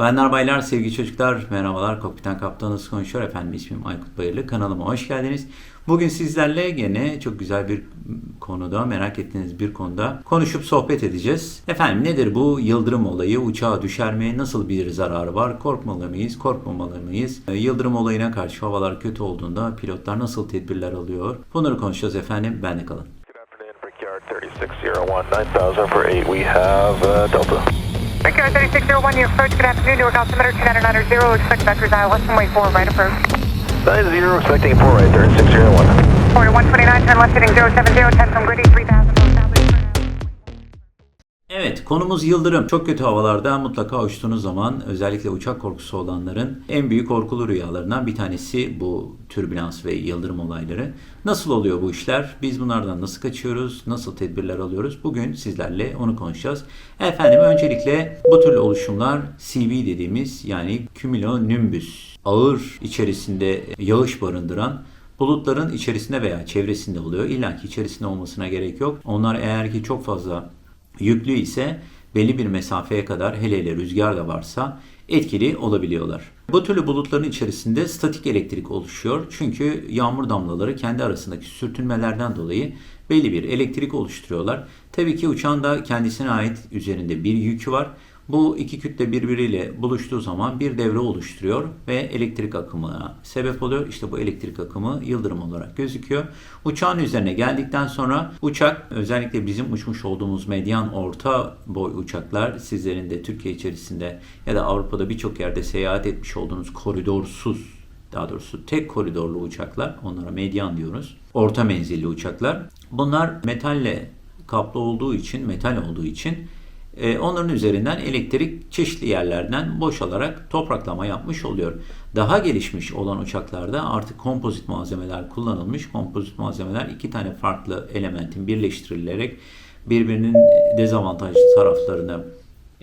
Bayanlar baylar sevgili çocuklar merhabalar Kokpiten Kaptanınız konuşuyor efendim ismim Aykut Bayırlı kanalıma hoş geldiniz. Bugün sizlerle gene çok güzel bir konuda merak ettiğiniz bir konuda konuşup sohbet edeceğiz. Efendim nedir bu yıldırım olayı uçağa düşer mi nasıl bir zararı var korkmalı mıyız korkmamalı mıyız Ee, yıldırım olayına karşı havalar kötü olduğunda pilotlar nasıl tedbirler alıyor bunları konuşacağız efendim ben de kalın. Good afternoon, Brickyard 3601 9000 for 8. We have uh, Delta. Brickyard 3601, you approach. Good afternoon. Newark altimeter 2990. Expect vectors west and wait for right approach. 90, expecting 4 right there in 601. Forty 129, turn left heading 070, 10 from Griddy 3000. Evet konumuz yıldırım. Çok kötü havalarda mutlaka uçtuğunuz zaman özellikle uçak korkusu olanların en büyük korkulu rüyalarından bir tanesi bu türbülans ve yıldırım olayları. Nasıl oluyor bu işler? Biz bunlardan nasıl kaçıyoruz? Nasıl tedbirler alıyoruz? Bugün sizlerle onu konuşacağız. Efendim öncelikle bu türlü oluşumlar CV dediğimiz yani cumulonimbus ağır içerisinde yağış barındıran bulutların içerisinde veya çevresinde oluyor. İlla ki içerisinde olmasına gerek yok. Onlar eğer ki çok fazla yüklü ise belli bir mesafeye kadar hele hele rüzgar da varsa etkili olabiliyorlar. Bu türlü bulutların içerisinde statik elektrik oluşuyor. Çünkü yağmur damlaları kendi arasındaki sürtünmelerden dolayı belli bir elektrik oluşturuyorlar. Tabii ki uçağın da kendisine ait üzerinde bir yükü var. Bu iki kütle birbiriyle buluştuğu zaman bir devre oluşturuyor ve elektrik akımına sebep oluyor. İşte bu elektrik akımı yıldırım olarak gözüküyor. Uçağın üzerine geldikten sonra uçak özellikle bizim uçmuş olduğumuz medyan orta boy uçaklar sizlerin de Türkiye içerisinde ya da Avrupa'da birçok yerde seyahat etmiş olduğunuz koridorsuz daha doğrusu tek koridorlu uçaklar onlara medyan diyoruz. Orta menzilli uçaklar. Bunlar metalle kaplı olduğu için, metal olduğu için e, onların üzerinden elektrik çeşitli yerlerden boşalarak topraklama yapmış oluyor. Daha gelişmiş olan uçaklarda artık kompozit malzemeler kullanılmış. Kompozit malzemeler iki tane farklı elementin birleştirilerek birbirinin dezavantajlı taraflarını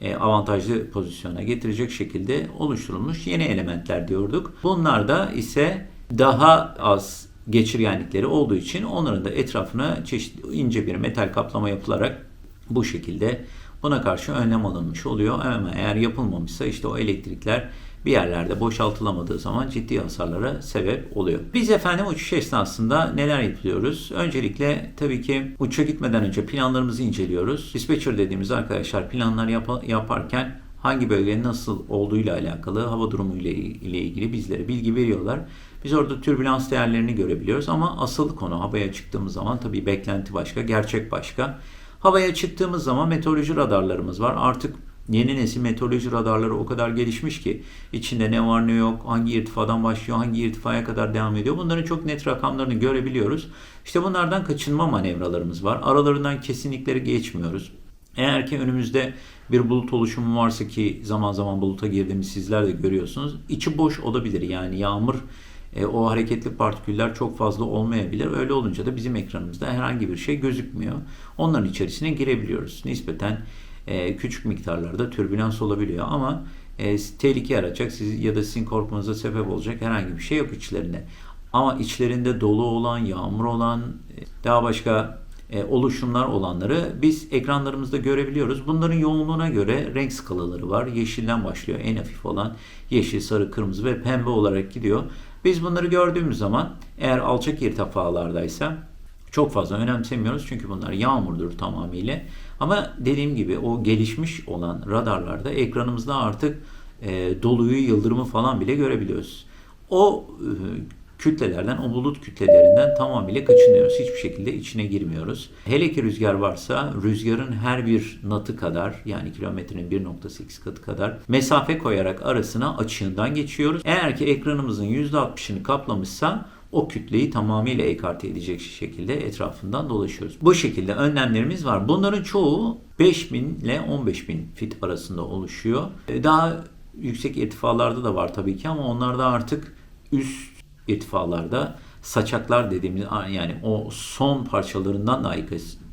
e, avantajlı pozisyona getirecek şekilde oluşturulmuş yeni elementler diyorduk. Bunlarda ise daha az geçirgenlikleri olduğu için onların da etrafına çeşitli ince bir metal kaplama yapılarak bu şekilde buna karşı önlem alınmış oluyor. Ama eğer yapılmamışsa işte o elektrikler bir yerlerde boşaltılamadığı zaman ciddi hasarlara sebep oluyor. Biz efendim uçuş esnasında neler yapıyoruz? Öncelikle tabii ki uçuşa gitmeden önce planlarımızı inceliyoruz. Dispatcher dediğimiz arkadaşlar planlar yap- yaparken hangi bölgenin nasıl olduğuyla alakalı hava durumu ile ile ilgili bizlere bilgi veriyorlar. Biz orada türbülans değerlerini görebiliyoruz ama asıl konu havaya çıktığımız zaman tabii beklenti başka, gerçek başka. Havaya çıktığımız zaman meteoroloji radarlarımız var. Artık yeni nesil meteoroloji radarları o kadar gelişmiş ki içinde ne var ne yok, hangi irtifadan başlıyor, hangi irtifaya kadar devam ediyor. Bunların çok net rakamlarını görebiliyoruz. İşte bunlardan kaçınma manevralarımız var. Aralarından kesinlikleri geçmiyoruz. Eğer ki önümüzde bir bulut oluşumu varsa ki zaman zaman buluta girdiğimiz sizler de görüyorsunuz. içi boş olabilir yani yağmur e, o hareketli partiküller çok fazla olmayabilir. Öyle olunca da bizim ekranımızda herhangi bir şey gözükmüyor. Onların içerisine girebiliyoruz. Nispeten e, küçük miktarlarda türbülans olabiliyor ama e, tehlike yaratacak siz ya da sizin korkmanıza sebep olacak herhangi bir şey yok içlerinde. Ama içlerinde dolu olan, yağmur olan, e, daha başka e, oluşumlar olanları biz ekranlarımızda görebiliyoruz. Bunların yoğunluğuna göre renk skalaları var. Yeşilden başlıyor en hafif olan yeşil, sarı, kırmızı ve pembe olarak gidiyor. Biz bunları gördüğümüz zaman eğer alçak irtifalardaysa çok fazla önemsemiyoruz çünkü bunlar yağmurdur tamamıyla. Ama dediğim gibi o gelişmiş olan radarlarda ekranımızda artık e, doluyu, yıldırımı falan bile görebiliyoruz. O e, kütlelerden, o bulut kütlelerinden tamamıyla kaçınıyoruz. Hiçbir şekilde içine girmiyoruz. Hele ki rüzgar varsa rüzgarın her bir natı kadar yani kilometrenin 1.8 katı kadar mesafe koyarak arasına açığından geçiyoruz. Eğer ki ekranımızın %60'ını kaplamışsa o kütleyi tamamıyla ekarte edecek şekilde etrafından dolaşıyoruz. Bu şekilde önlemlerimiz var. Bunların çoğu 5000 ile 15000 fit arasında oluşuyor. Daha yüksek irtifalarda da var tabii ki ama onlarda artık üst irtifalarda saçaklar dediğimiz yani o son parçalarından dahi,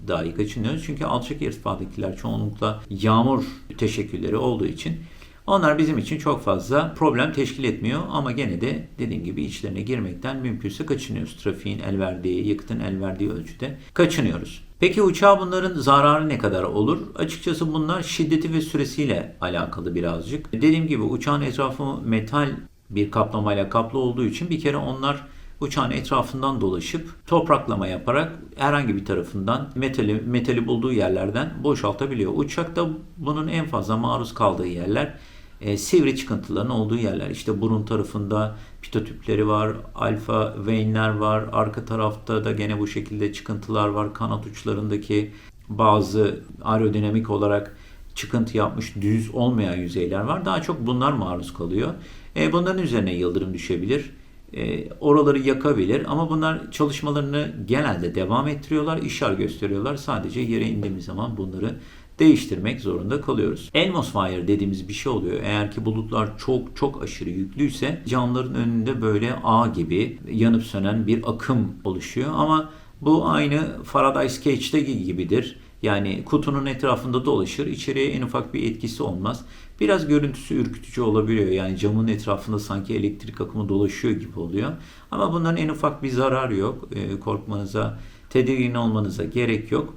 dahi kaçınıyoruz. Çünkü alçak irtifadakiler çoğunlukla yağmur teşekkülleri olduğu için onlar bizim için çok fazla problem teşkil etmiyor ama gene de dediğim gibi içlerine girmekten mümkünse kaçınıyoruz. Trafiğin el verdiği, yakıtın el verdiği ölçüde kaçınıyoruz. Peki uçağa bunların zararı ne kadar olur? Açıkçası bunlar şiddeti ve süresiyle alakalı birazcık. Dediğim gibi uçağın etrafı metal bir kaplamayla kaplı olduğu için bir kere onlar uçağın etrafından dolaşıp topraklama yaparak herhangi bir tarafından metali, metali bulduğu yerlerden boşaltabiliyor. Uçakta bunun en fazla maruz kaldığı yerler e, sivri çıkıntıların olduğu yerler. İşte burun tarafında pitotüpleri var, alfa veinler var. Arka tarafta da gene bu şekilde çıkıntılar var. Kanat uçlarındaki bazı aerodinamik olarak çıkıntı yapmış düz olmayan yüzeyler var. Daha çok bunlar maruz kalıyor. E, bunların üzerine yıldırım düşebilir. E, oraları yakabilir ama bunlar çalışmalarını genelde devam ettiriyorlar, işar gösteriyorlar. Sadece yere indiğimiz zaman bunları değiştirmek zorunda kalıyoruz. Atmosphere dediğimiz bir şey oluyor. Eğer ki bulutlar çok çok aşırı yüklüyse camların önünde böyle ağ gibi yanıp sönen bir akım oluşuyor. Ama bu aynı Faraday's Cage'deki gibidir. Yani kutunun etrafında dolaşır, içeriye en ufak bir etkisi olmaz. Biraz görüntüsü ürkütücü olabiliyor. Yani camın etrafında sanki elektrik akımı dolaşıyor gibi oluyor. Ama bunların en ufak bir zararı yok. Ee, korkmanıza, tedirgin olmanıza gerek yok.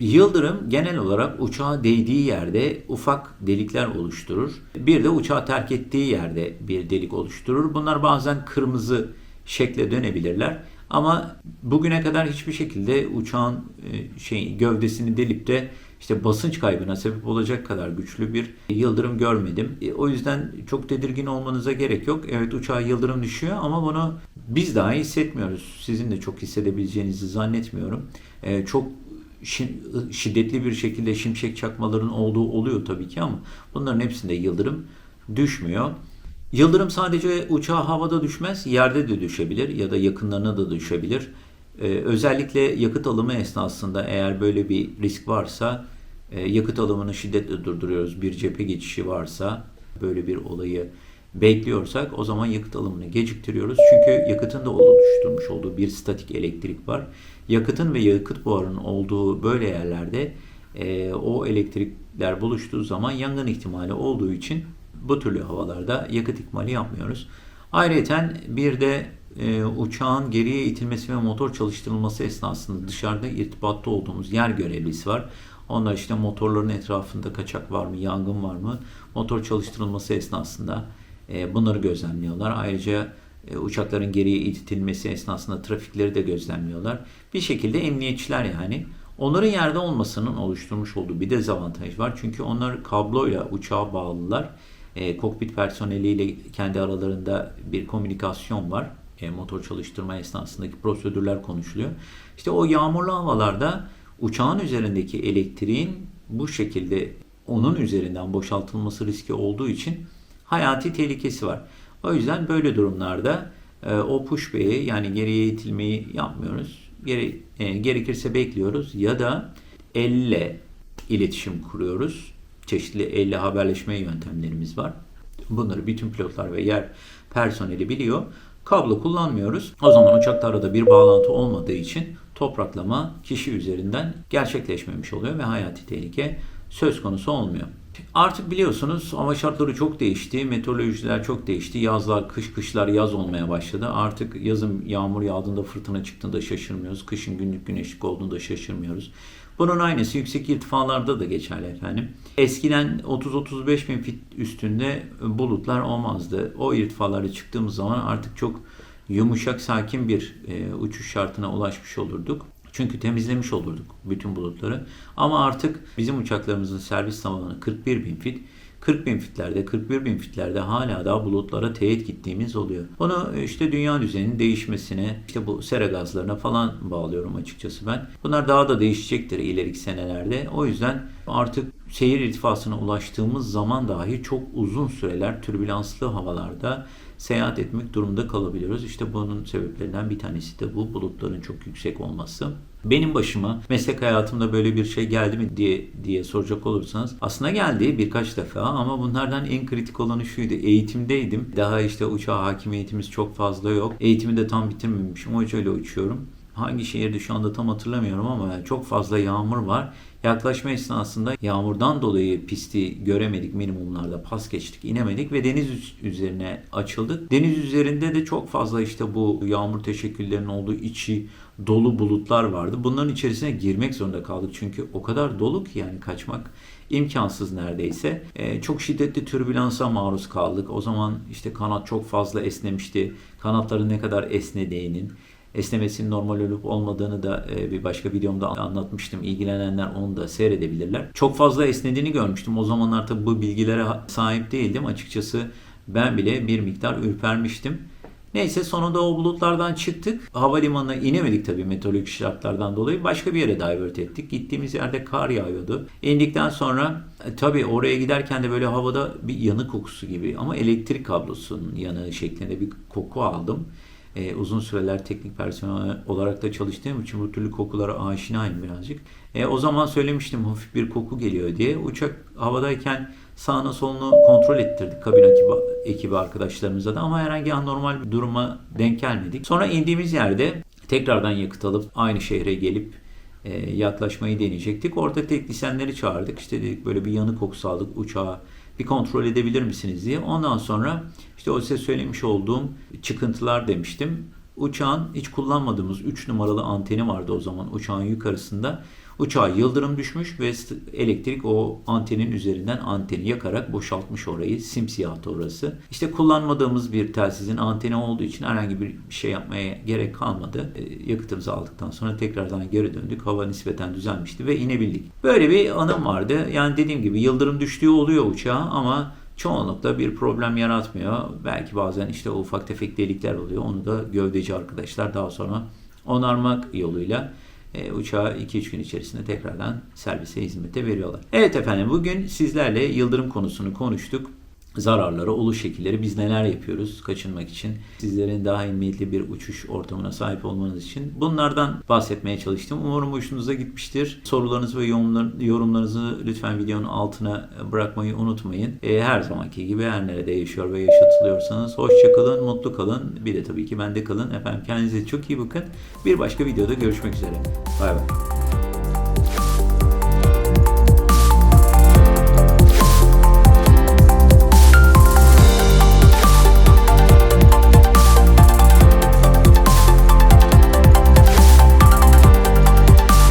Yıldırım genel olarak uçağa değdiği yerde ufak delikler oluşturur. Bir de uçağı terk ettiği yerde bir delik oluşturur. Bunlar bazen kırmızı şekle dönebilirler. Ama bugüne kadar hiçbir şekilde uçağın e, şey gövdesini delip de işte basınç kaybına sebep olacak kadar güçlü bir yıldırım görmedim. E, O yüzden çok tedirgin olmanıza gerek yok. Evet uçağa yıldırım düşüyor ama bunu biz daha hissetmiyoruz. Sizin de çok hissedebileceğinizi zannetmiyorum. E, Çok şi- şiddetli bir şekilde şimşek çakmaların olduğu oluyor tabii ki ama bunların hepsinde yıldırım düşmüyor. Yıldırım sadece uçağa havada düşmez, yerde de düşebilir ya da yakınlarına da düşebilir. Ee, özellikle yakıt alımı esnasında eğer böyle bir risk varsa e, yakıt alımını şiddetle durduruyoruz. Bir cephe geçişi varsa böyle bir olayı bekliyorsak o zaman yakıt alımını geciktiriyoruz. Çünkü yakıtın da oluşturmuş olduğu bir statik elektrik var. Yakıtın ve yakıt buharının olduğu böyle yerlerde e, o elektrikler buluştuğu zaman yangın ihtimali olduğu için bu türlü havalarda yakıt ikmali yapmıyoruz. Ayrıca bir de e, uçağın geriye itilmesi ve motor çalıştırılması esnasında dışarıda irtibatta olduğumuz yer görevlisi var. Onlar işte motorların etrafında kaçak var mı, yangın var mı? Motor çalıştırılması esnasında e, bunları gözlemliyorlar. Ayrıca e, uçakların geriye itilmesi esnasında trafikleri de gözlemliyorlar. Bir şekilde emniyetçiler yani. Onların yerde olmasının oluşturmuş olduğu bir dezavantaj var. Çünkü onlar kabloyla uçağa bağlılar. E, kokpit personeliyle kendi aralarında bir komünikasyon var. E, motor çalıştırma esnasındaki prosedürler konuşuluyor. İşte o yağmurlu havalarda uçağın üzerindeki elektriğin bu şekilde onun üzerinden boşaltılması riski olduğu için hayati tehlikesi var. O yüzden böyle durumlarda e, o pushback'i yani geriye itilmeyi yapmıyoruz. Gere, e, gerekirse bekliyoruz ya da elle iletişim kuruyoruz. Çeşitli elle haberleşme yöntemlerimiz var. Bunları bütün pilotlar ve yer personeli biliyor. Kablo kullanmıyoruz. O zaman uçakta arada bir bağlantı olmadığı için topraklama kişi üzerinden gerçekleşmemiş oluyor ve hayati tehlike söz konusu olmuyor. Artık biliyorsunuz hava şartları çok değişti, meteorolojiler çok değişti. Yazlar kış, kışlar yaz olmaya başladı. Artık yazın yağmur yağdığında, fırtına çıktığında şaşırmıyoruz. Kışın günlük güneşlik olduğunda şaşırmıyoruz. Bunun aynısı yüksek irtifalarda da geçerli efendim. Eskiden 30-35 bin fit üstünde bulutlar olmazdı. O irtifalara çıktığımız zaman artık çok yumuşak, sakin bir e, uçuş şartına ulaşmış olurduk. Çünkü temizlemiş olurduk bütün bulutları. Ama artık bizim uçaklarımızın servis zamanı 41 bin fit. 40 bin fitlerde, 41 bin fitlerde hala daha bulutlara teğet gittiğimiz oluyor. Bunu işte dünya düzeninin değişmesine, işte bu sera gazlarına falan bağlıyorum açıkçası ben. Bunlar daha da değişecektir ileriki senelerde. O yüzden artık seyir irtifasına ulaştığımız zaman dahi çok uzun süreler türbülanslı havalarda seyahat etmek durumunda kalabiliyoruz. İşte bunun sebeplerinden bir tanesi de bu bulutların çok yüksek olması. Benim başıma meslek hayatımda böyle bir şey geldi mi diye diye soracak olursanız aslında geldi birkaç defa ama bunlardan en kritik olanı şuydu. Eğitimdeydim. Daha işte uçağa hakim eğitimimiz çok fazla yok. Eğitimi de tam bitirmemişim. Hocayla uçuyorum. Hangi şehirde şu anda tam hatırlamıyorum ama çok fazla yağmur var. Yaklaşma esnasında yağmurdan dolayı pisti göremedik minimumlarda pas geçtik inemedik ve deniz üz- üzerine açıldık. Deniz üzerinde de çok fazla işte bu yağmur teşekküllerinin olduğu içi dolu bulutlar vardı. Bunların içerisine girmek zorunda kaldık çünkü o kadar dolu ki yani kaçmak imkansız neredeyse. Ee, çok şiddetli türbülansa maruz kaldık. O zaman işte kanat çok fazla esnemişti. Kanatların ne kadar esnediğinin, esnemesinin normal olup olmadığını da e, bir başka videomda anlatmıştım. İlgilenenler onu da seyredebilirler. Çok fazla esnediğini görmüştüm. O zamanlar tabii bu bilgilere sahip değildim. Açıkçası ben bile bir miktar ürpermiştim. Neyse sonunda o bulutlardan çıktık. Havalimanına inemedik tabii meteorolojik şartlardan dolayı. Başka bir yere divert ettik. Gittiğimiz yerde kar yağıyordu. İndikten sonra e, tabii oraya giderken de böyle havada bir yanık kokusu gibi ama elektrik kablosunun yanığı şeklinde bir koku aldım. E, uzun süreler teknik personel olarak da çalıştığım için bu türlü kokulara aşinayım birazcık. E, o zaman söylemiştim hafif bir koku geliyor diye. Uçak havadayken sağına solunu kontrol ettirdik kabin ekibi, ekibi arkadaşlarımıza da ama herhangi anormal bir duruma denk gelmedik. Sonra indiğimiz yerde tekrardan yakıt alıp aynı şehre gelip e, yaklaşmayı deneyecektik. Orada teknisyenleri çağırdık. İşte dedik böyle bir yanık kokusu aldık uçağa bir kontrol edebilir misiniz diye. Ondan sonra işte o size söylemiş olduğum çıkıntılar demiştim. Uçağın hiç kullanmadığımız 3 numaralı anteni vardı o zaman uçağın yukarısında. Uçağa yıldırım düşmüş ve elektrik o antenin üzerinden anteni yakarak boşaltmış orayı. Simsiyahtı orası. İşte kullanmadığımız bir telsizin anteni olduğu için herhangi bir şey yapmaya gerek kalmadı. E, yakıtımızı aldıktan sonra tekrardan geri döndük. Hava nispeten düzelmişti ve inebildik. Böyle bir anım vardı. Yani dediğim gibi yıldırım düştüğü oluyor uçağa ama çoğunlukla bir problem yaratmıyor. Belki bazen işte ufak tefek delikler oluyor. Onu da gövdeci arkadaşlar daha sonra onarmak yoluyla e, uçağı 2-3 gün içerisinde tekrardan servise hizmete veriyorlar. Evet efendim bugün sizlerle yıldırım konusunu konuştuk. Zararları, oluş şekilleri, biz neler yapıyoruz kaçınmak için, sizlerin daha emniyetli bir uçuş ortamına sahip olmanız için bunlardan bahsetmeye çalıştım. Umarım hoşunuza gitmiştir. Sorularınızı ve yorumlar- yorumlarınızı lütfen videonun altına bırakmayı unutmayın. E, her zamanki gibi her nerede yaşıyor ve yaşatılıyorsanız hoşça kalın, mutlu kalın. Bir de tabii ki bende kalın. Efendim kendinize çok iyi bakın. Bir başka videoda görüşmek üzere. Bay bay.